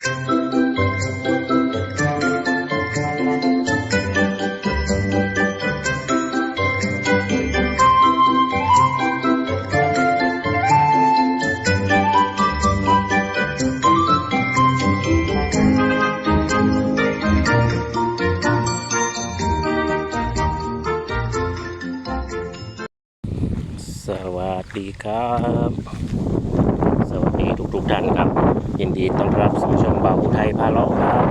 สวัสดีครับ สวัสดีทุกทุกๆท่านครับ ยินดีต้อนรับสู่ช่องบ่าวอุทัยพาเลาะครับ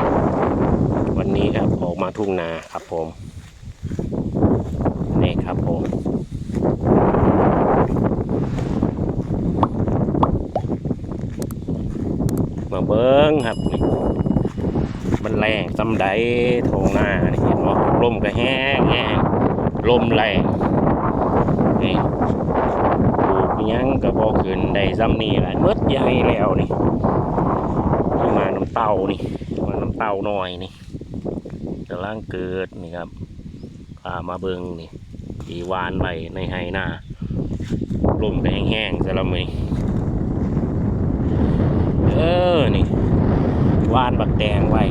วันนี้ครับออกมาทุ่งนาครับผม นี่ครับผม มาเบิ้งครับนี่มันแรงจำไดทงหน้านี่เห็นว่าลมก็แห้งแห้งลมแรงนี่ ยังก็บ่ขึ้นได้ซ้ำนี่แหละหมดใหญ่แล้วนี่มาน้ำเต้านี่มาน้ำเต้าหน่อยนี่กำลังเกิดนี่ครับพามาเบิงนี่อีวานไวในไฮนาลมก็แห้งๆซะและมื้อเออนี่วานบักแตงไว้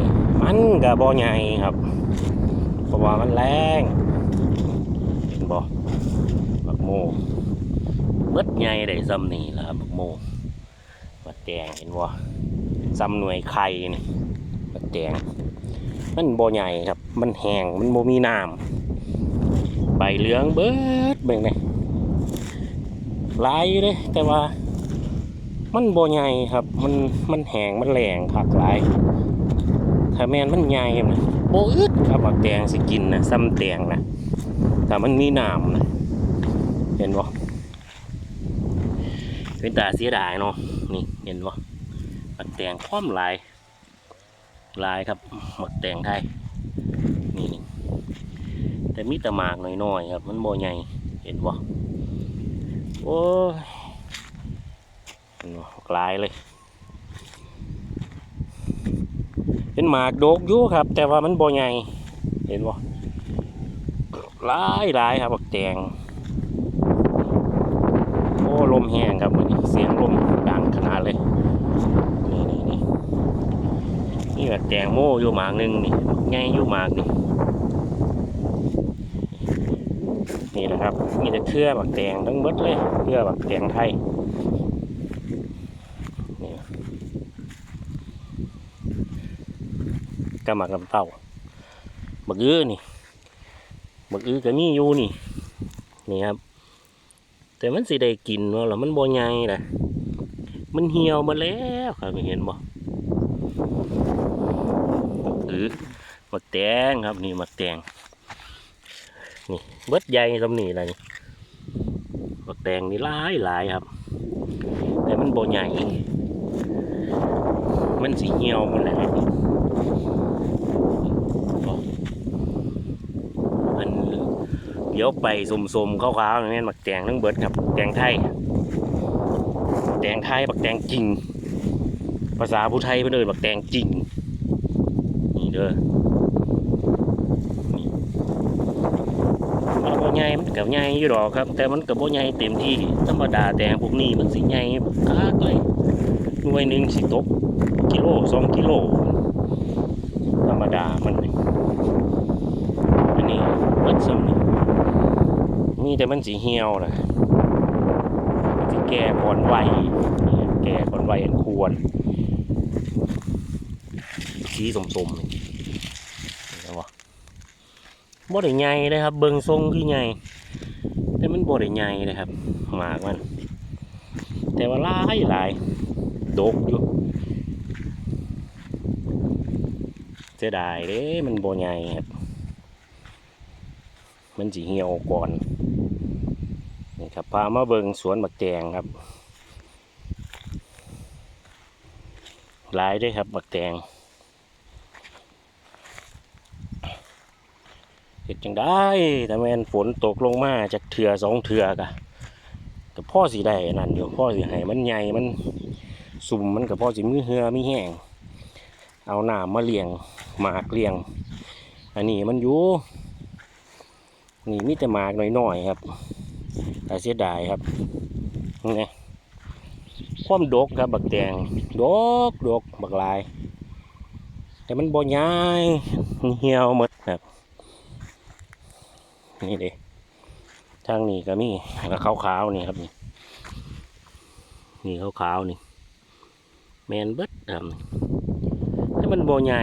มันก็บ่ใหญ่ครับเพราะว่ามันแรงเห็นบ่บักโม เบิดใหญ่ได้ซ้ำนี่ล่ะบักโมบักแตงเห็นบ่ซ้ำหน่วยไข่นี่บักแตงมันบ่ใหญ่ครับ มันแห้งมันบ่มีน้ำใบเหลืองเบิดเบิ่งนี่หลายอยู่เด้แต่ว่า มันบ่ใหญ่ครับ มันมันแห้งมันแหลงคักหลายถ้าแม่นมันใหญ่นะบ่อึดครับบักแตงสิกินนะซ้ำแตงนะถ้ามันมีน้ำนะเห็นบ่ เป็นตาเสียดายเนาะนี่เห็นบ่หมักแตงคว่ำลายลายครับหมักแตงไทยนี่นี่แต่มีแต่หมากน้อยๆครับ มันโบใหญ่เห็นบ่โอ้ยลายเลยเป็นหมากโดกอยู่ครับ แต่ว่ามันโบใหญ่เห็นบ่ลายลายครับหมักแตง มแห้งครับวันนี้เสียงลมดังขนาดเลย นี่นี่นี่นี่แบบแตงโมอยู่หมากหนึ่งนี่ไงอยู่หมากนี่นี่แหละครับมีแต่เครือบักแตงทั้งหมดเลยเครือบักแตงไทยนี่กำมักลำเต้าบักอื้อนี่บักอื้อก็มีอยู่นี่นี่ครับ แต่มันสิได้กินว่าหรอมันบ่ใหญ่นะมันเหี่ยวมาแล้วครับเห็นบ่หรือมักแตงครับนี่มักแตงนี่เบิดใหญ่สำนี่อะไรนี่มักแตงนี่หลายหลายครับ แต่มันบ่ใหญ่มันสีเหี่ยวมันแล้วมัน เดี๋ยวไปสุ่มๆขาวๆอย่างนี้บักแตงทั้งเบิดครับแตงไทยแตงไทยบักแตงจริง ภาษาผู้ไทยเพิ่นเอิ้นบักแตงจริงนี่เด้อมันบ่ใหญ่มันก็ใหญ่อยู่ดอกครับ แต่มันก็บ่ใหญ่เต็มที่ธรรมดาแตงพวกนี้มันสิใหญ่บักคักเลยหน่วยหนึงสิตกกิโลสองกิโลธรรมดามันอันนี้เบิดซ้ำนี่ มีแต่มันสีเหี่ยวนะมันสีแก่ก่อนวัยแก่ก่อนวัยอันควรสีสมๆนี่เห็นบ่บ่ได้ใหญ่เลยครับ เบิ่งทรงคือใหญ่แต่มันบ่ได้ใหญ่เลยครับหมากมัน แต่ว่าลายหลายดกอยู่เสียดายเด้มันบ่ใหญ่ครับ มันสีเหี่ยวก่อน ครับพามาเบิงสวนบักแตงครับ หลายด้วยครับบักแตงเห็ดจังได้แต่แมนฝนตกลงมาจากเถื่อสองเถื่อกะกับพ่อสีได้นั่นอยู่พ่อสีให้มันใหญ่มันสุ่มมันกับพ่อสีมือเหือมีแห้งเอาหนามมาเลี้ยงหมากเลี้ยง อันนี้มันอยู่นี่มีแต่หมากน้อยๆครับ แต่เสียดายครับนี่ความดกครับบักแตงดกดกบักลาย แต่มันบ่ย้ายเหี่ยวหมดครับ นี่เด้ทางนี้ก็มีแล้วขาวๆนี่ครับนี่นี่ขาวๆนี่แมนเบิดครับแต่มันบ่ใหญ่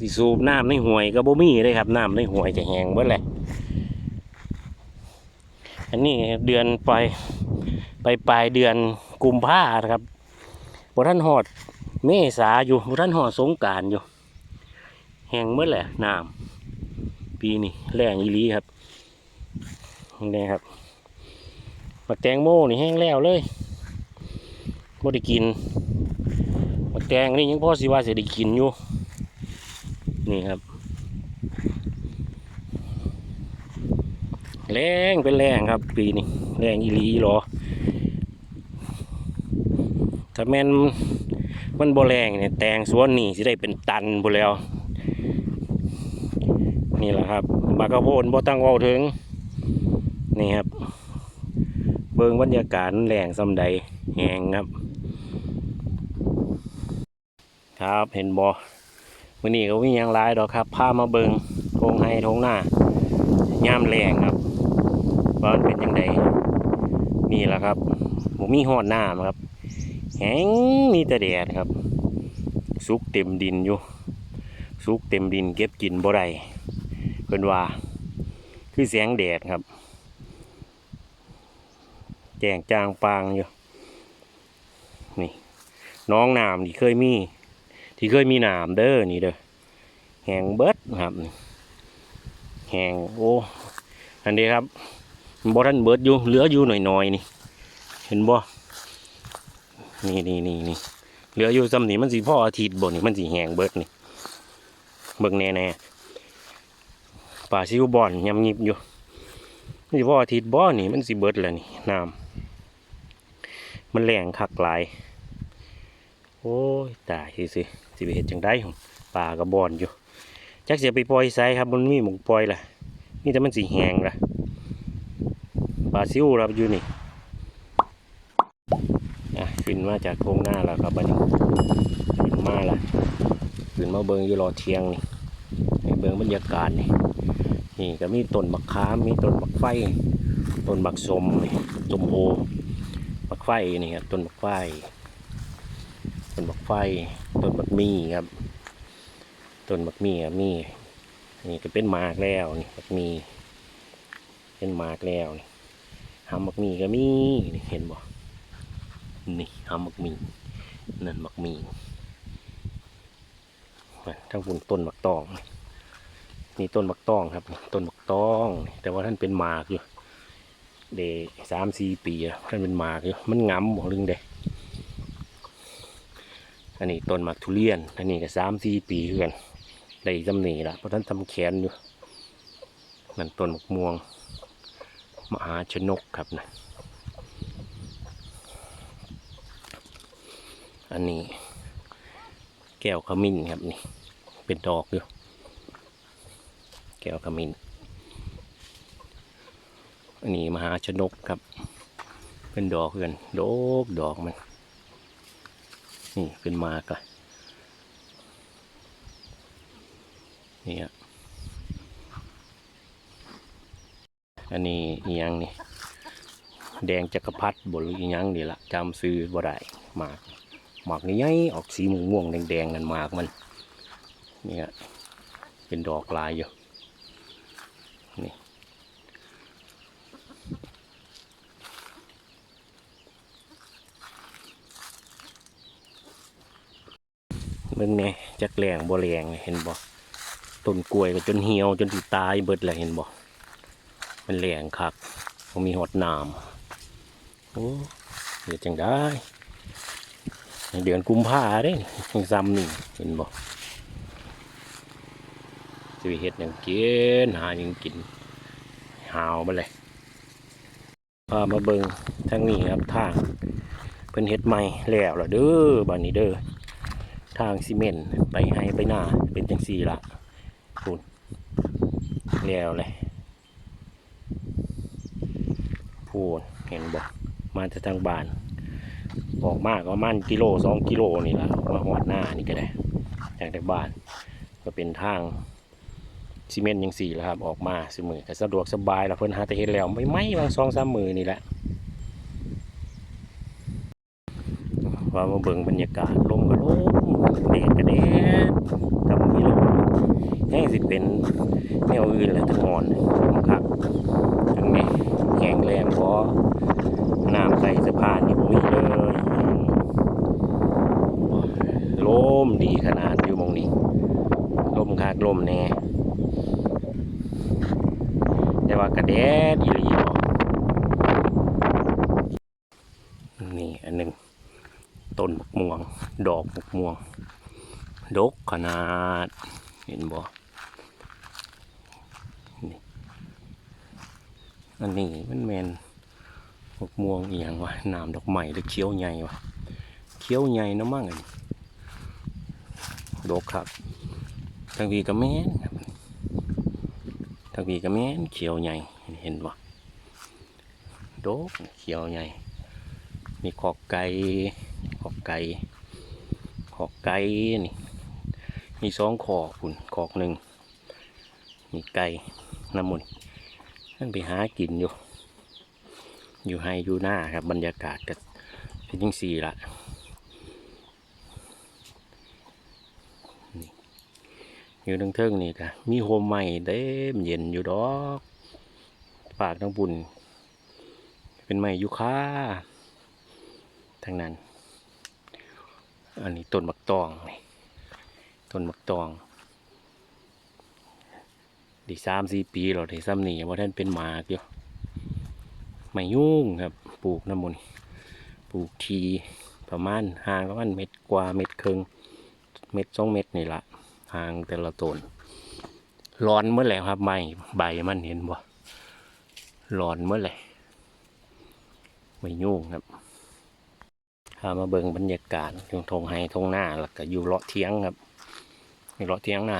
สิสูบน้ำในห่วยก็บ่มีเลยครับน้ำในห่วยจะแห้งเบิดเลย อันนี้เดือนปลายไปปลายเดือนกุมภาครับบท่านหอดเมษาอยู่บท่านหอดสงการอยู่ แห้งเมื่อแหละน้ำปีนี้แรงอีหลีครับนี่ครับมักแตงโมนี่แห้งแล้วเลยบ่ได้กินมักแตงนี่ยังพ่อสิว่าสิได้กินอยู่นี่ครับ แรงเป็นแรงครับ ปีนี้แรงอีหลีหรอถ้าแม่นมันบ่แรงเนี่ยแตงสวนนี่สิได้เป็นตันบ่แล้ว นี่แหละครับบากระโพนบ่ตั้งเว้าถึง นี่ครับ เบิ่งบรรยากาศแรงซำใดแหงครับ ครับเห็นบ่มื้อนี้ก็มีหยังหลายดอกครับพามาเบิ่งทงไห้ทงหน้ายามแรงครับ ว่ามันเป็นยังไงนี่แหละครับผมมีหอดน้ำครับ แห้งมีแต่แดดครับ สุกเต็มดินอยู่ สุกเต็มดินเก็บกินบ่ได้เป็นว่า คือแสงแดดครับ แจงจางปางอยู่ นี่ น้องน้ำที่เคยมี ที่เคยมีน้ำเด้อนี่เด้อแห้งเบิดครับแห้งโอ้ อันนี้ครับ บ่ทันเบิดอยู่เหลืออยู่หน่อยๆนี่ เห็นบ่นี่นี่นี่นี่เหลืออยู่ซ้ำนี่มันสิพ่ออาทิตย์บ่นี่มันสิแหงเบิดนี่เบิ่งแน่ๆป่าซิวบอนยำยิบอยู่มันสิพ่ออาทิตย์บ่นี่มันสิเบิดแล้วนี่น้ำมันแรงคักหลาย โอ้ยตายสิสิสิไปเฮ็ดจังได๋ป่าก็บอนอยู่จักเสิเอาไปปล่อยไสครับมันมีหมองปล่อยล่ะมีแต่มันสิแหงล่ะ ปลาซิวครับอยู่นี่อะขึ้นมาจากโครงหน้าแล้วครับบัดนี้ขึ้นมาละขึ้นมาเบิงอยู่รอเทียงนี่ให้เบิงบรรยากาศนี่นี่ก็มีต้นบักขามมีต้นบักไฟต้นบักสมนี่สมโอบักไฟนี่ครับต้นบักไฟต้นบักไฟต้นบักมีครับต้นบักมีครับมีนี่ก็เป็นมากแล้วนี่บักมีเป็นมากแล้วนี่ หำมักมีก็มีนี่เห็นบ่นี่หำมักมีนั่นมักมีทั้งปุ่นต้นมักตอง นี่ต้นมักตองครับ ต้นมักตอง แต่ว่าท่านเป็นหมากอยู่เดสามสี่ปีท่านเป็นหมากอยู่มันงำบ่ลึงเดอันนี้ต้นมักทุเรียน อันนี้ก็สามสี่ปีคือกันได้จำหนีละเพราะท่านทำแขนอยู่นั่นต้นมักม่วง มหาชนกครับนะอันนี้แก้วขมิ้นครับนี่ เป็นดอกอยู่แก้วขมิ้นอันนี้มหาชนกครับ เป็นดอกเพื่อนดอกดอกมันนี่เป็นมากะนี่อะ อันนี้อีหยังนี่ แดงจักรพรรดิบหรืออีหยังนี่ละจำซื้อบ่ได้หมากหมากนี่ใหญ่ออกสีม่วงแดงๆกันหมากมันนี่ยเป็นดอกลายอยู่นี่เบิ่งเนี่ยจักแรงบ่แรงเห็นบ่ต้นกล้วยก็จนเหี่ยวจนสิตายเบิดแล้วเห็นบ่ มันแรงคักมันมีหดน้ำโอ้เดี๋ยวจังได้เดือนกุมภาเด้ยังซ้ำนี่เห็นบ่จะไปเห็ดยังกินหาหยังกินหาวมาเลยพามาเบิงทางนี้ครับทางเพิ่นเฮ็ดใหม่แล้วล่ะเด้อบ้านนี้เด้อทางซีเมนต์ไปให้ไปหน้าเป็นจังซี่ละคุณแล้วเลย พู นเห็นบอกมาจากทางบ้าน ออกมากประมาณกิโลสองกิโลนี่ละว่าหอดหน้านี่ก็ได้จากแต่บ้าน ก็เป็นทางซีเมนต์ยังสี่แล้วครับ ออกมาสมือก็สะดวกสบายแล้วเพิ่นหาแต่เห็นแล้วไม่ไหมบางสองสามมือนี่แหละว่ามาเบิ่งบรรยากาศลมก็ลมแดดก็แดดกับมีลม แห้งสิเป็นแนวอื่นแหละทั้งงอนครับทั้งนี้แห้งแรงพอน้ำใส่สะพานนี่บ่มีเลยลมดีขนาดอยู่มองนี้ลมคากลมแน่แต่ว่ากระแดดอีหลีบ่นี่อันหนึ่งต้นมะม่วง ดอกมะม่วง ดกขนาด เห็นบ่นี่อันนี้มันแมนมะม่วงอีหยังวะน้ำดอกไม้หรือเขียวใหญ่วะเขียวใหญ่นะมั่งอันนี้ดกครับทางวีก็แม่นครับทางวีก็แม่นเขียวใหญ่เห็นบ่โดกเขียวใหญ่ มีขอกไก่ขอกไก่ขอกไก่นี่ มีสองขอกคุณขอกหนึ่งมีไก่น้ำมันนั่นไปหากินอยู่ อยู่ให้อยู่หน้าครับบรรยากาศก็เป็นยังสี่ละอยู่ทั้งเทิงนี่ก็มีโฮมใหม่เด้มเย็นอยู่ดอกฝากทั้งบุญ เป็นไม้ยูคาทางนั้น อันนี้ต้นบักตองนี่ ต้นบักตองดีสามสี่ปีเราได้ซ้ำนี่ว่าท่านเป็นหมากอยู่ไม่ยุ่งครับ ปลูกน้ำมันปลูกทีประมาณห่างประมาณเม็ดกว่าเม็ดครึ่งเม็ดสองเม็ดนี่ละทางแต่ละต้นร้อนเมื่อไหร่ครับใบใบมันเห็นบ่ร้อนเมื่อไหร่ไม่ยุ่งครับพามาเบิ่งบรรยากาศอยู่ทงไฮทงหน้าแล้วก็อยู่เลาะเทียงครับ อยู่เลาะเทียงนา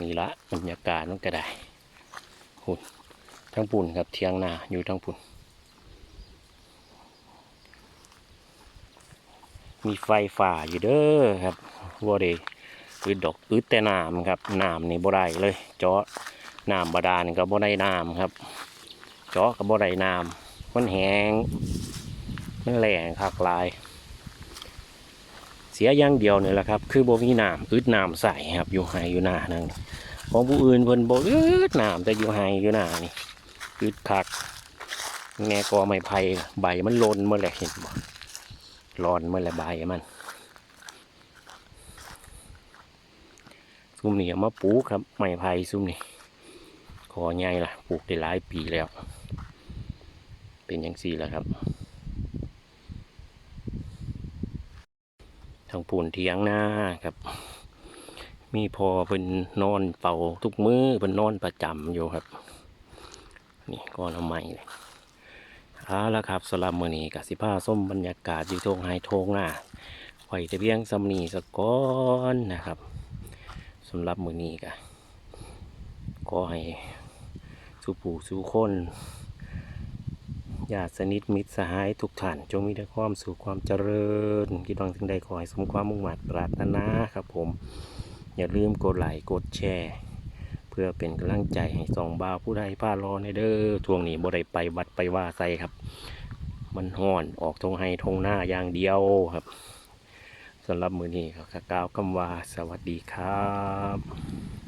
นี่ละบรรยากาศมันก็ได้หุ่นทั้งปุ่นครับเทียงนาอยู่ทั้งปุ่น มีไฟฝ่าอยู่เด้อครับบ่ได้อึดดอกอึดแต่น้ำครับน้ำนี่บ่ได้เลยจาะน้ำบาดาลก็บ่ได้น้ำครับจาะก็บ่ได้น้ำมันแห้งมันแหลงคักลาย เสียอย่างเดียวนี่แหละครับ คือบ่มีน้ำอึดน้ำใส่ครับ อยู่ไฮอยู่หน้านั่นของผู้อื่นเพิ่นบ่อึดน้ำแต่อยู่ไฮอยู่หน้านี่อึดคักแง่กอไม้ไผ่ใบมันลนเมื่อไหร่เห็นบ่ร้อนเมื่อไรใบมันซุ้มนี่มาปลูกครับไม้ไผ่ซุ้มนี่ขอใหญ่ละปลูกได้หลายปีแล้ว เป็นอย่างสี่แล้วครับ ทางปูนเทียงหน้าครับ มีพอเป็นนอนเป่าทุกมือเป็นนอนประจำอยู่ครับ นี่ก็ทำไมเลยเอาละครับสำหรับมือนี้กับสิผ้าส้มบรรยากาศอยู่ทงไฮทงหน้าไว้แต่เพียงสำนีสก้อนนะครับสำหรับมือนี้กะก็ให้สู่ผู้สู่คน ญาติสนิทมิตรสหายทุกท่าน จงมีแต่ความสุขความเจริญคิดวังถึงใดขอให้สมความมุ่งหมั่นปรารถนาครับผม อย่าลืมกดไลค์กดแชร์ เพื่อเป็นกำลังใจให้สองบ่าวผู้ใดพารอในเด้อทวงนี้บ่ได้ไปวัดไปว่าใส่ครับ มันห่อนออกทงให้ทงหน้าอย่างเดียวครับสำหรับมือนี้ก็กล่าวคำว่าสวัสดีครับ